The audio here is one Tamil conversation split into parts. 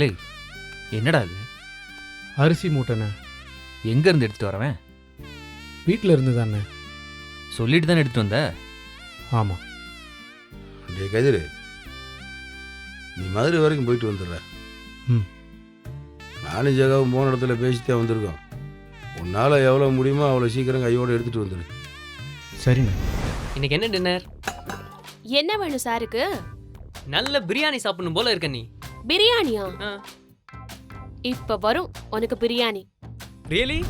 இல்லை என்னடா இது? அரிசி மூட்டைண்ணே. எங்கேருந்து எடுத்துகிட்டு வரவன்? வீட்டில் இருந்து தானே சொல்லிட்டு தானே எடுத்துகிட்டு வந்த? ஆமாம் டே கதிர் நீ மதுரை வரைக்கும் போயிட்டு வந்துடுற. ம். நானும் ஜெகாவும் போன இடத்துல பேசித்தே வந்திருக்கோம். உன்னால் எவ்வளோ முடியுமோ அவ்வளோ சீக்கிரம் கையோடு எடுத்துகிட்டு வந்துடு சரிண்ணே. இன்னைக்கு என்ன டின்னர் என்ன வேணும் சாருக்கு? நல்ல பிரியாணி சாப்பிடணும் போல இருக்க நீ. பிரியாணியா. இப்ப வரும் உனக்கு பிரியாணி. ரியலி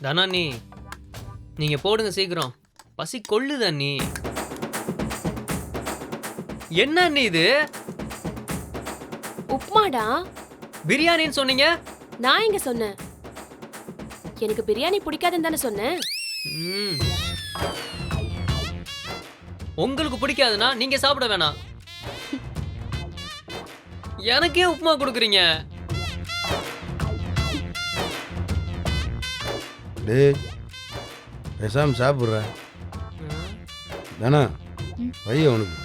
தானா நீ நீங்க போடுங்க சீக்கிரம். பசி கொள்ளுதா நீ? என்ன நீ இது? உப்மாடா? பிரியாணின்னு சொன்னீங்க? நான் எங்க சொன்னேன்? எனக்கு பிரியாணி பிடிக்காதுன்னு தானே சொன்னேன். ம். உங்களுக்கு பிடிக்காதுன்னா நீங்க சாப்பிட வேணாம். எனக்கே உப்புமா கொடுக்குறீங்க. டேய் பேசாமல் சாப்பிட்ற. தானே வைய உனக்கு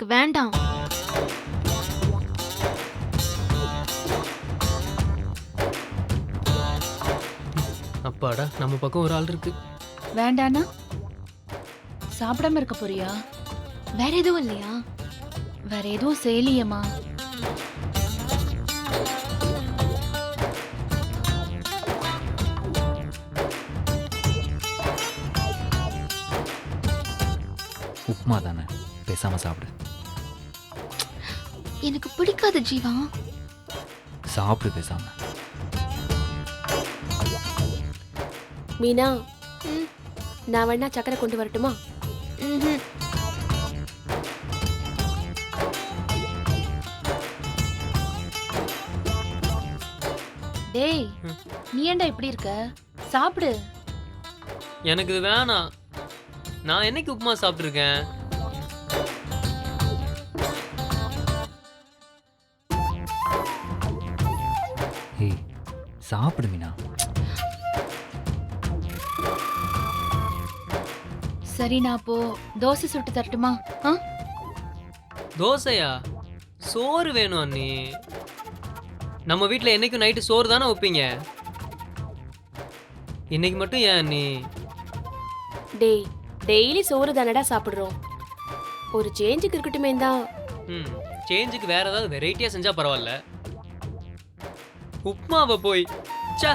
எனக்கு வேண்டாம். அப்பாடா நம்ம பக்கம் ஒரு ஆள் இருக்கு. வேண்டானா சாப்பிடாம இருக்க போறியா? வேற எதுவும் இல்லையா? வேற எதுவும் செய்யலையேம்மா. உப்புமா தானே பேசாமல் சாப்பிடு. எனக்கு பிடிக்காது ஜீவா. சாப்பிடு பேசாமல் மீனா நான் வேணா சக்கரை கொண்டு வரட்டுமா. டேய். நீ ஏன்டா இப்படி இருக்க? சாப்பிடு. எனக்கு இது வேணாம் நான் என்னைக்கு உப்புமா சாப்பிட்ருக்கேன் சாப்பிடு மீனா. சரி நான் அப்போ தோசை சுட்டு தரட்டுமா? ஆ? தோசையா? சோறு வேணும் அண்ணி. நம்ம வீட்டில் என்னைக்கும் நைட்டு சோறு தானே வைப்பீங்க? இன்னைக்கு மட்டும் ஏன் அண்ணி? டேய் டெய்லி சோறு தானடா சாப்பிடுறோம். ஒரு சேஞ்சுக்கு இருக்கட்டுமே தான் ம் சேஞ்சுக்கு வேற ஏதாவது வெரைட்டியாக செஞ்சா பரவாயில்ல. உப்மாவை போய். சா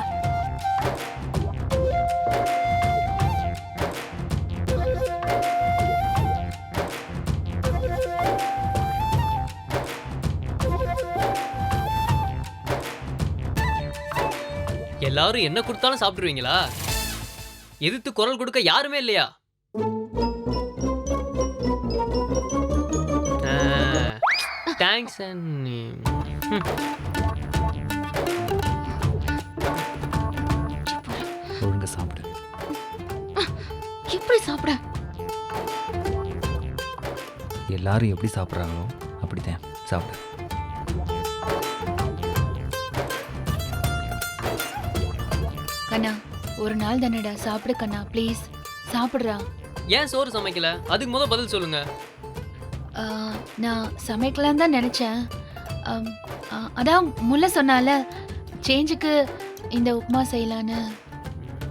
எல்லாரும் என்ன கொடுத்தாலும் சாப்பிடுவீங்களா எதிர்த்து குரல் கொடுக்க யாருமே இல்லையா? தேங்க்ஸ் அண்ட் எப்படி சாப்பிட? எல்லாரும் எப்படி சாப்பிட்றாங்களோ அப்படித்தான். சாப்பிடு. கண்ணா ஒரு நாள் தானடா. சாப்பிடு கண்ணா ப்ளீஸ் சாப்பிடுறா. ஏன் சோறு சமைக்கல? அதுக்கு முத பதில் சொல்லுங்க. ஆ, நான் சமைக்கலாம் தான் நினச்சேன். அதான் முல்லை சொன்னால சேஞ்சுக்கு இந்த உப்புமா செய்யலான்னு.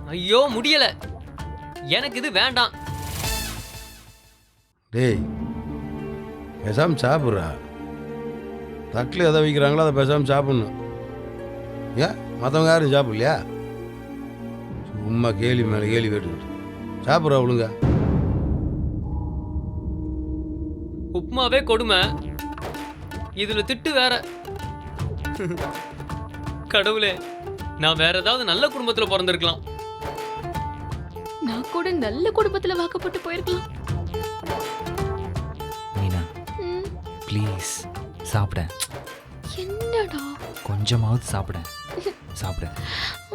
ஐயோ முடியல. எனக்கு இது வேண்டாம். டேய் பேசாமல் சாப்பிட்றா. தட்டில் எதை வைக்கிறாங்களோ அதை பேசாமல் சாப்பிட்ணும். ஏன் மற்றவங்க யாரும் சாப்பிடலையா? சும்மா கேலி மேலே கேலி கேட்டுக்கிட்டு. சாப்பிட்றா ஒழுங்கா. உப்புமாவே கொடுமை. இதுல திட்டு வேற. கடவுளே நான் வேற ஏதாவது நல்ல குடும்பத்துல பிறந்திருக்கலாம். கூட நல்ல குடும்பத்தில் வாக்கப்பட்டு போயிருக்கலாம். மீனா ம், ப்ளீஸ் சாப்பிட. என்னடா? கொஞ்சமாவது சாப்பிட. சாப்பிட.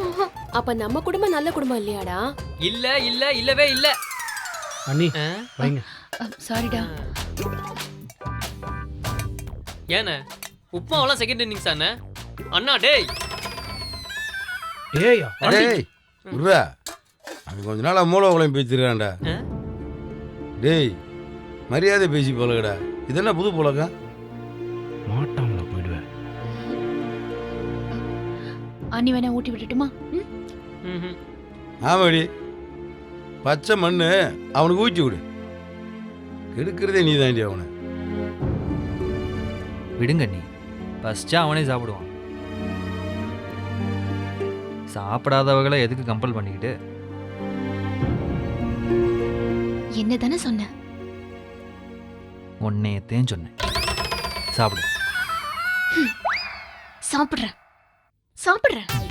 ஆஹா. அப்ப நம்ம குடும்பம் நல்ல குடும்பம் இல்லையாடா? இல்ல இல்ல இல்லவே இல்ல. அண்ணி ஆ? வைங்க. சாரிடா. ஏண்ணே உப்மாவெல்லாம் செகண்ட் இன்னிங்ஸ் தானே அண்ணா டேய். ஏய்யா டேய் விட்றா அவன் கொஞ்ச நாளா மூளை குழம்பு பேசிருக்கான்டா. ஆ? டேய் மரியாதை பேசி பழகடா. இது என்ன புது பழக்கம்? மாட்டாங்களா போயிடுவேன். அண்ணி வேணா ஊட்டி விட்டுட்டுமா. ஆமாடி. பச்சை மண்ணு அவனுக்கு ஊற்றி விடு. கெடுக்கிறதே நீ தாண்டி அவனை. விடுங்க நீ ஃபஸ்ட்டு அவனே சாப்பிடுவான். சாப்பிடாதவகளை எதுக்கு கம்பல் பண்ணிக்கிட்டு? என்ன தானே சொன்னேன் உன்னையத்தையும் சொன்னேன். சாப்பிடு. சாப்பிடுறேன். சாப்பிடுறேன்.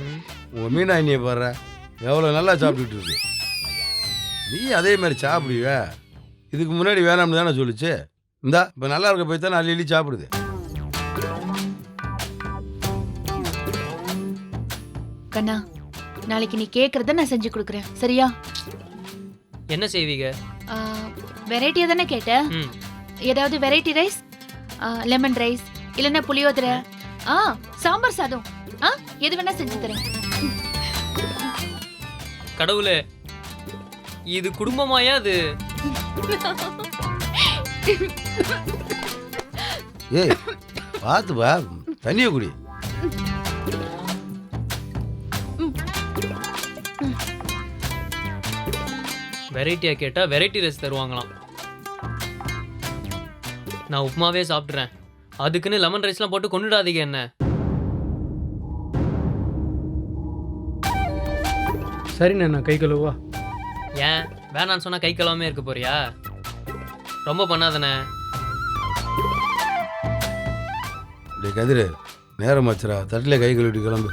ம். உங்கள் மீனா அண்ணியை பாடுற எவ்வளோ நல்லா சாப்பிட்டுட்டு இருக்கு. நீ அதே மாதிரி சாப்பிடுவ இதுக்கு முன்னாடி வேணாம்னு தானே சொல்லுச்சு. இந்தா இப்போ நல்லா இருக்க போய் தானே அள்ளி அள்ளி சாப்பிடுது. கண்ணா நாளைக்கு நீ கேக்குறத நான் செஞ்சு கொடுக்குறேன். சரியா? என்ன செய்வீங்க? வெரைட்டியா தானே கேட்ட ம். ஏதாவது வெரைட்டி ரைஸ் லெமன் ரைஸ் இல்லைன்னா புளியோதரை. ஆ சாம்பார் சாதம். ஆ எது வேணா செஞ்சு தரேன். கடவுளே இது குடும்பமாயா அது? ஏய் பார்த்து வா தண்ணியை குடி. வெரைட்டியா கேட்டா வெரைட்டி ரைஸ் தருவாங்களாம். நான் உப்புமாவே சாப்பிட்றேன். அதுக்குன்னு லெமன் ரைஸ்லாம் போட்டு கொண்டுடாதீங்க என்ன. சரிண்ணே நான் கை கழுவா ஏன்? வேணான்னு சொன்னா கை கழுவாமே இருக்க போறியா? ரொம்ப பண்ணாதண்ணே. டே கதிரு நேரம் ஆச்சுடா. தட்டில் கை கழுவிட்டு கிளம்பு.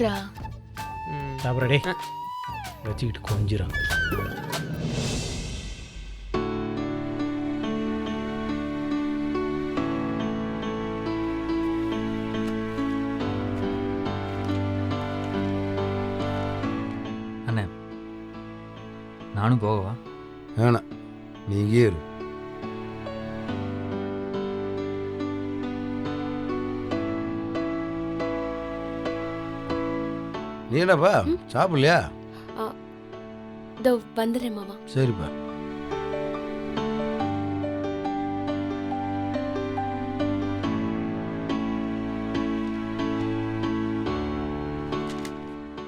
சாப்பிடுறா. சாப்பிட்ற டே வச்சுக்கிட்டு அண்ணே நானும் போகவா? வேணாம் நீ இரு. நீ என்னப்பா? சாப்பிடலையா? இதோ வந்துடுறேன் மாமா. சரிப்பா.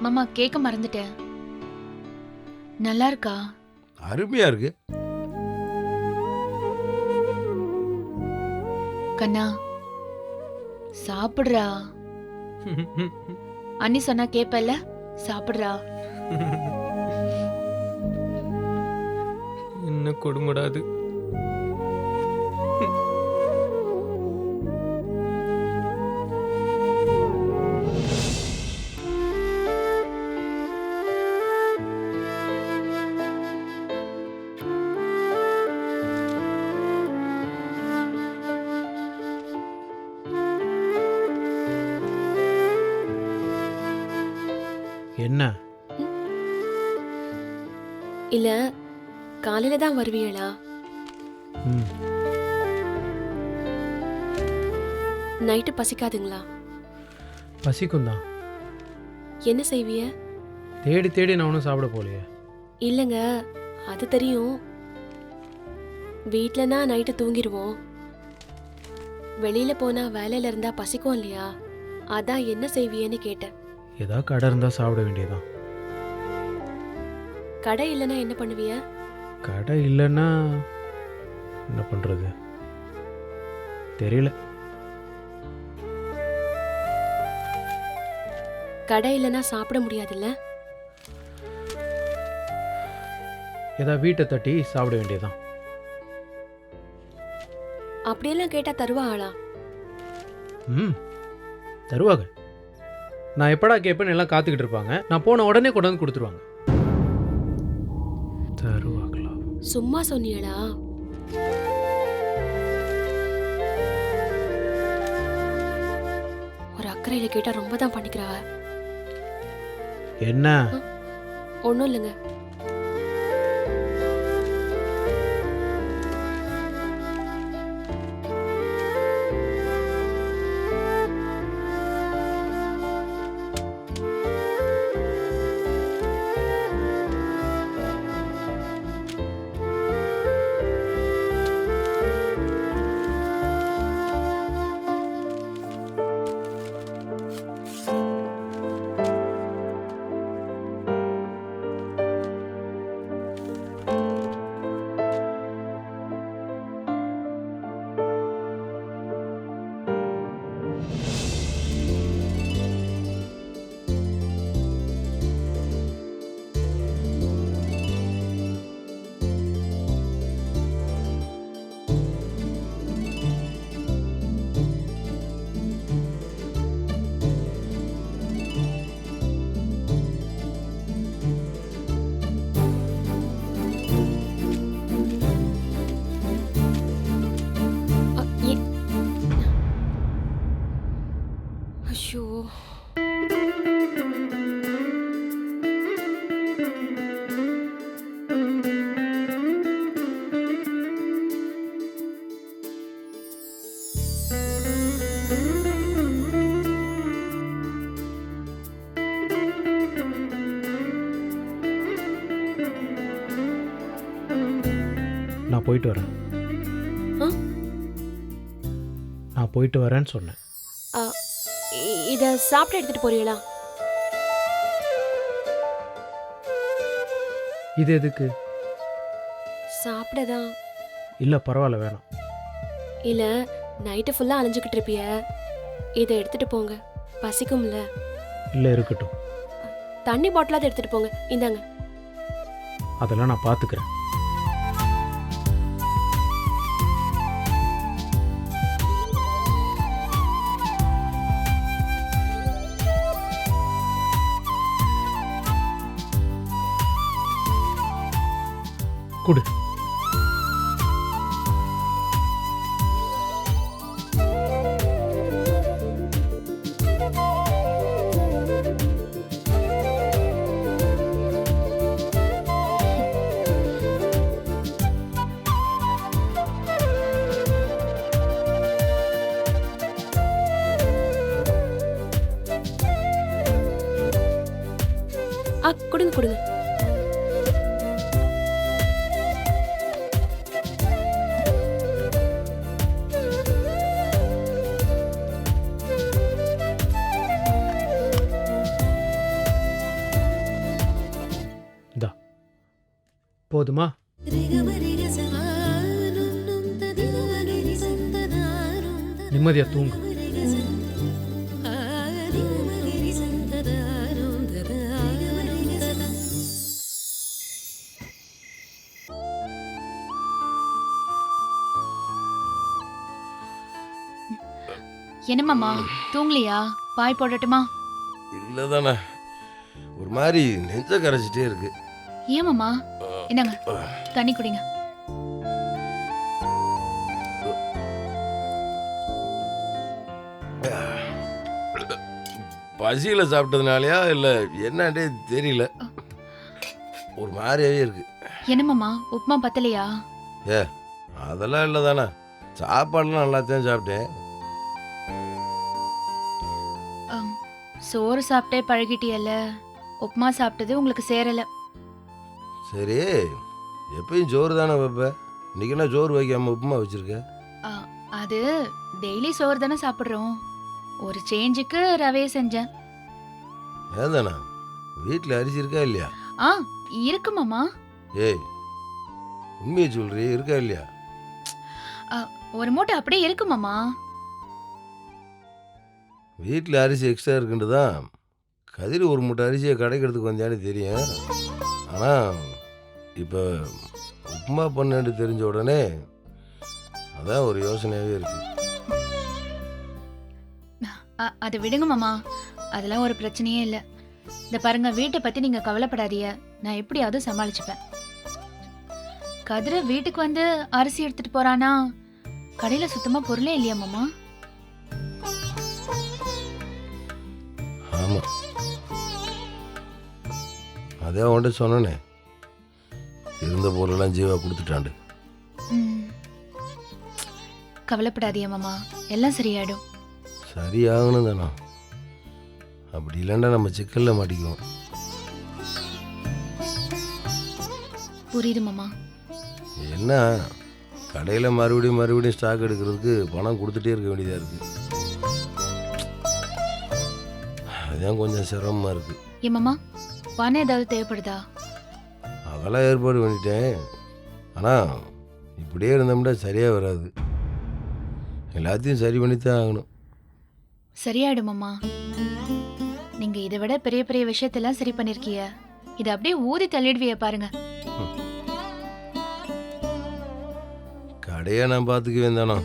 மாமா கேட்க மறந்துட்டேன். நல்லா இருக்கா? அருமையா இருக்கு. கண்ணா சாப்பிடுறா. அண்ணி சொன்னா கேப்பல சாப்பிடுறா. என்ன கொடுமுடாது என்ன? இல்ல காலையில தான் வருவீங்களா? ம். நைட்டு பசிக்காதுங்களா? பசிக்கும் தான். என்ன செய்விய தேடி தேடி நான் ஒன்றும் சாப்பிட போகலையே. இல்லைங்க அது தெரியும். வீட்லனா நைட்டு தூங்கிடுவோம். வெளியில போனா வேலையில இருந்தா பசிக்கும் இல்லையா? அதான் என்ன செய்வியன்னு கேட்டேன். ஏதாவது கடை இருந்தால் சாப்பிட வேண்டியதுதான். கடை இல்லைன்னா என்ன பண்ணுவிய கடை இல்லைன்னா என்ன பண்ணுறது தெரியல. கடை இல்லைன்னா சாப்பிட முடியாதுல்ல? ஏதாவது வீட்டை தட்டி சாப்பிட வேண்டியதுதான். அப்படியெல்லாம் கேட்டா தருவா ஆளா ம் தருவாங்க. நான் எப்படா கேட்பேன்னு எல்லாம் காத்துக்கிட்டு இருப்பாங்க. நான் போன உடனே கொண்டு வந்து கொடுத்துருவாங்க. தருவாங்களா? சும்மா சொன்னியடா. ஒரு அக்கறையில கேட்டா ரொம்ப தான் பண்ணிக்கிறாங்க என்ன ஒன்றும் இல்லைங்க. போயிட்டு வரேன்? நான் போயிட்டு வரேன்னு சொன்னேன். இத சாப்பிட்டு எடுத்துட்டு போறீங்களா? இது எதுக்கு? சாப்பிடதான். இல்லை பரவாயில்ல வேணாம். இல்ல நைட்டு ஃபுல்லா அலைஞ்சுக்கிட்டு இருப்பிய. இதை எடுத்துட்டு போங்க. பசிக்கும்ல. இல்லை இருக்கட்டும். தண்ணி பாட்டிலாவது எடுத்துட்டு போங்க. இந்தாங்க. அதெல்லாம் நான் பார்த்துக்கிறேன் கொடு ஆ கொடுங்க கொடுங்க இந்தா போதுமா? நிம்மதியாக தூங்கு. என்னம்மாம்மா தூங்கலையா? பாய் போடட்டுமா? இல்லை தானே ஒரு மாதிரி நெஞ்ச கரைச்சிட்டே இருக்கு. ஏமாம்மா என்னங்க தண்ணி குடிங்க. பசியில் சாப்பிட்டதுனாலயா இல்லை என்னன்னே தெரியல. ஒரு மாதிரியாவே இருக்கு. என்னம்மாம்மா? உப்புமா பத்தலையா? அதெல்லாம் இல்லை தானே. சாப்பாடுலாம் நல்லாத்தான் சாப்பிட்டேன். அம், சோறு சாப்பிட்டே பழகிட்டியல்ல. உப்புமா சாப்பிட்டது உங்களுக்கு சேரல. சரி எப்பயும் சோறு தானே வைப்ப? இன்னைக்கு என்ன சோறு வைக்காம உப்புமா வச்சிருக்க? ஆ, அது டெய்லி சோறு தானே சாப்பிட்றோம். ஒரு சேஞ்சுக்கு ரவையை செஞ்சேன். ஏதானா? வீட்டில் அரிசி இருக்கா இல்லையா? ஆ இருக்கு மாமா. ஏய் உண்மையை சொல்றி இருக்கா இல்லையா? ஒரு மூட்டை அப்படியே இருக்கு மாமா. வீட்டில் அரிசி எக்ஸ்ட்ரா இருக்குன்ட்டு தான் கதிர் ஒரு மூட்டை அரிசியை கடைக்கிறதுக்கு வந்தான்னு தெரியும். ஆனால் இப்போ உப்புமா பண்ணேன்னு தெரிஞ்ச உடனே அதான் ஒரு யோசனையாகவே இருக்கு. அ- அதை விடுங்க மாமா. அதெல்லாம் ஒரு பிரச்சனையே இல்லை. இந்த பாருங்க வீட்டை பத்தி நீங்க கவலைப்படாதீங்க. நான் எப்படியாவது சமாளிச்சுப்பேன். கதிர வீட்டுக்கு வந்து அரிசி எடுத்துட்டு போறானா? கடையில சுத்தமா பொருளே இல்லையா மாமா? ஆமாம் அதே அவன்கிட்ட சொன்னனே. இருந்த பொருளெல்லாம் ஜீவா கொடுத்துட்டாண்டு. கவலைப்படாதீங்க மாமா. எல்லாம் சரியாயிடும். சரியாகணும் தானே? அப்படி இல்லைன்னா நம்ம சிக்கலில் மாட்டிக்குவோம். புரியுது மாமா. என்ன? கடையில் மறுபடியும் மறுபடியும் ஸ்டாக் எடுக்கிறதுக்கு பணம் கொடுத்துட்டே இருக்க வேண்டியதாக இருக்குது அதுதான் கொஞ்சம் சிரமமாக இருக்குது ஏன் மாமா பணம் ஏதாவது தேவைப்படுதா? அதெல்லாம் ஏற்பாடு பண்ணிட்டேன். ஆனால் இப்படியே இருந்தோம்னா சரியாக வராது. எல்லாத்தையும் சரி பண்ணித்தான் ஆகணும். சரியாயிடும் மாமா நீங்க இதை விட பெரிய பெரிய விஷயத்தெல்லாம் சரி பண்ணிருக்கீங்க. இதை அப்படியே ஊதி தள்ளிடுவிய பாருங்க. கடையை நான் பார்த்துக்குவேன் தானோ?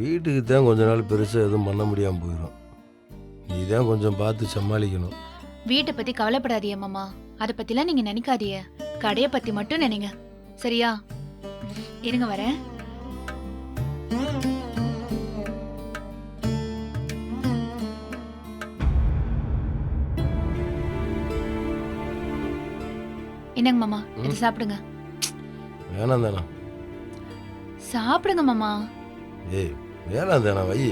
வீட்டுக்கு தான் கொஞ்ச நாள் பெருசாக எதுவும் பண்ண முடியாமல் போயிடும் நீ தான் கொஞ்சம் பார்த்து சமாளிக்கணும். வீட்டை பத்தி கவலைப்படாதீங்க மாமா அதை பத்திலாம் நீங்க நினைக்காதீங்க. கடையை பத்தி மட்டும் நினைங்க. சரியா? இருங்க வரேன். என்னங்க மாமா? இது சாப்பிடுங்க. வேணாம் தானே சாப்பிடுங்க மாமா. ஏய் வேணாம் தானே வை.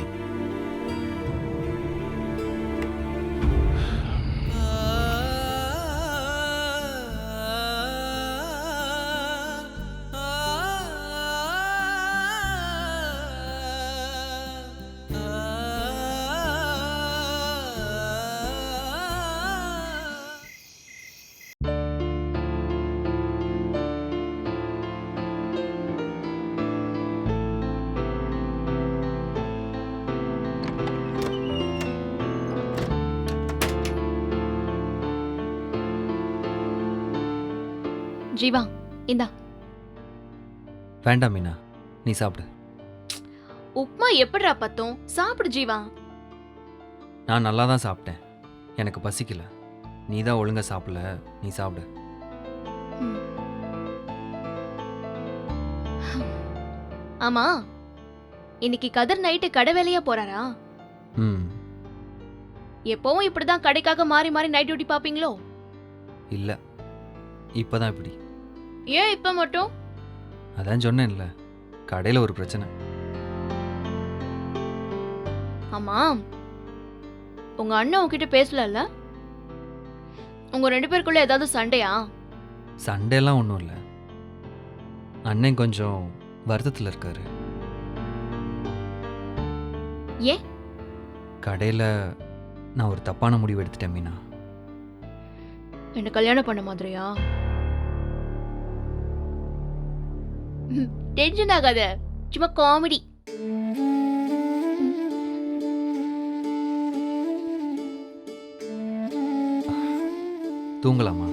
ஜீவா இந்தா. வேண்டாம் மீனா நீ சாப்பிடு. உப்மா எப்படிடா பத்தும்? சாப்பிடு ஜீவா. நான் நல்லா தான் சாப்பிட்டேன். எனக்கு பசிக்கல. நீ தான் ஒழுங்கா சாப்பிடல நீ சாப்பிடு. ஆமா இன்னைக்கு கதிர் நைட்டு கடை வேலையா போறாரா? ம். எப்பவும் இப்படிதான் கடைக்காக மாறி மாறி நைட் டியூட்டி பாப்பீங்களோ? இல்லை இப்போ தான் இப்படி. ஏன் இப்ப மட்டும்? அதான் சொன்னேன்ல கடையில் ஒரு பிரச்சனை. ஆமா. உங்க அண்ணன் உன்கிட்ட பேசலல்ல? உங்க ரெண்டு பேருக்குள்ள ஏதாவது சண்டையா? சண்டையெல்லாம் ஒன்றும் இல்லை. அண்ணன் கொஞ்சம் வருத்தத்தில் இருக்காரு. ஏன்? கடையில் நான் ஒரு தப்பான முடிவு எடுத்துட்டேன் மீனா. என்ன கல்யாணம் பண்ண மாதிரியா? டென்ஷன் ஆகாத. சும்மா காமெடி தூங்கலாமா?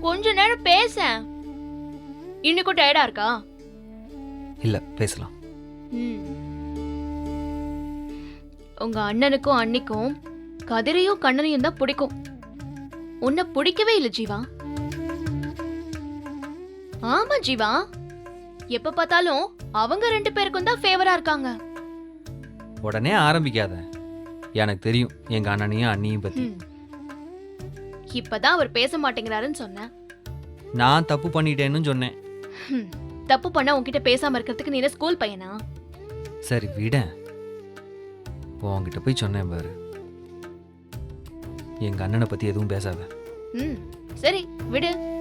கொஞ்ச நேரம் பேச இன்னைக்கும் டயர்டா இருக்கா? இல்லை பேசலாம். உங்க அண்ணனுக்கும் அண்ணிக்கும் கதிரையும் கண்ணனையும் தான் பிடிக்கும். உன்னை பிடிக்கவே இல்லை ஜீவா. ஆமா ஜீவா. எப்ப பார்த்தாலும் அவங்க ரெண்டு பேருக்கும் தான் ஃபேவரா இருக்காங்க. உடனே ஆரம்பிக்காத. எனக்கு தெரியும் எங்கள் அண்ணனையும் அண்ணியும் பற்றி ம். இப்பதான் அவர் பேச மாட்டேங்கிறாருன்னு சொன்னேன். நான் தப்பு பண்ணிட்டேன்னு சொன்னேன். தப்பு பண்ண உன்கிட்ட பேசாம இருக்கிறதுக்கு நீ என்ன ஸ்கூல் பையனா? சரி விட. உன்கிட்ட போய் சொன்னேன் பாரு. எங்கள் அண்ணனை பற்றி எதுவும் பேசாத. ம். சரி விடு.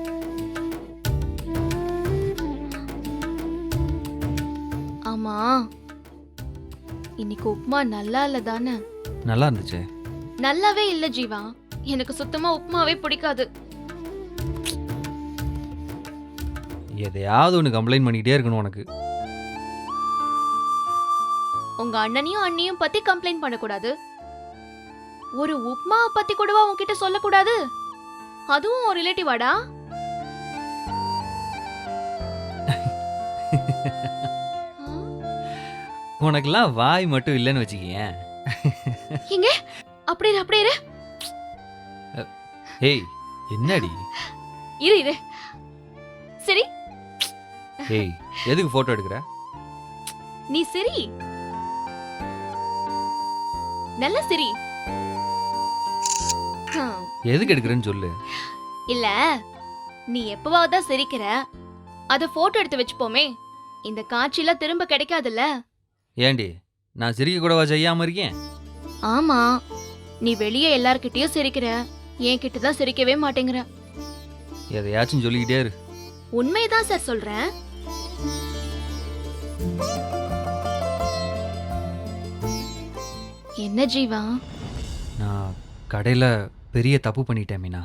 இன்னைக்கு உப்புமா நல்லா இல்ல தானே? நல்லா இருந்துச்சு. நல்லாவே இல்ல ஜீவா. எனக்கு சுத்தமா உப்புமாவே பிடிக்காது. எதையாவது ஒன்று கம்ப்ளைண்ட் பண்ணிக்கிட்டே இருக்கணும் உனக்கு. உங்க அண்ணனையும் அண்ணியும் பத்தி கம்ப்ளைண்ட் பண்ணக்கூடாது. ஒரு உப்மாவை பத்தி கூடவா உன்கிட்ட சொல்லக்கூடாது? அதுவும் ஒரு ரிலேட்டிவாடா உனக்கெல்லாம் வாய் மட்டும் இல்லைன்னு வச்சுக்கேன் எங்க அப்படியே இரு, அப்படியே இரு. ஏய் என்னடி? இரு இரு. சரி. ஏய் எதுக்கு ஃபோட்டோ எடுக்கிற? நீ சரி. நல்ல சரி. ஹம், எதுக்கு எடுக்கிறேன்னு சொல்லு. இல்ல நீ எப்பவாவது தான் சிரிக்கிற. அத போட்டோ எடுத்து வச்சுப்போமே. இந்த காட்சியில திரும்ப கிடைக்காதுல்ல. ஏண்டி நான் சிரிக்க கூடவா செய்யாம இருக்கேன்? ஆமா நீ வெளியே எல்லார்கிட்டயும் சிரிக்கிற என்கிட்ட தான் சிரிக்கவே மாட்டேங்கிற. எதையாச்சும் சொல்லிக்கிட்டே இரு. உண்மைதான் சார் சொல்றேன். என்ன ஜீவா? நான் கடையில் பெரிய தப்பு பண்ணிட்டேன் மீனா.